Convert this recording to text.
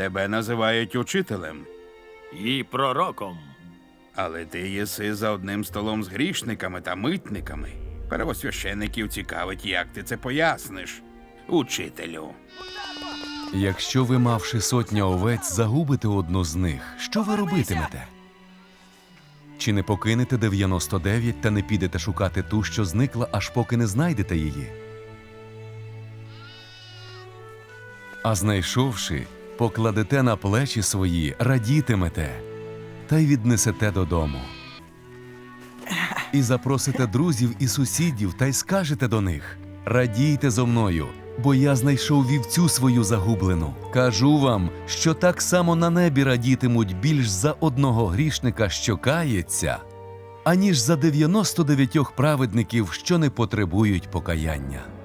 Тебе називають учителем, І пророком. але ти єси за одним столом з грішниками та митниками. Первосвящеників цікавить, як ти це поясниш, учителю. Якщо ви, мавши сотня овець, загубите одну з них, що ви робитимете? Чи не покинете 99 та не підете шукати ту, що зникла, аж поки не знайдете її? А знайшовши, покладете на плечі свої, радітимете та й віднесете додому. І запросите друзів і сусідів та й скажете до них: Радійте зо мною, бо я знайшов вівцю свою загублену. Кажу вам, що так само на небі радітимуть більш за одного грішника, що кається, аніж за 99 праведників, що не потребують покаяння.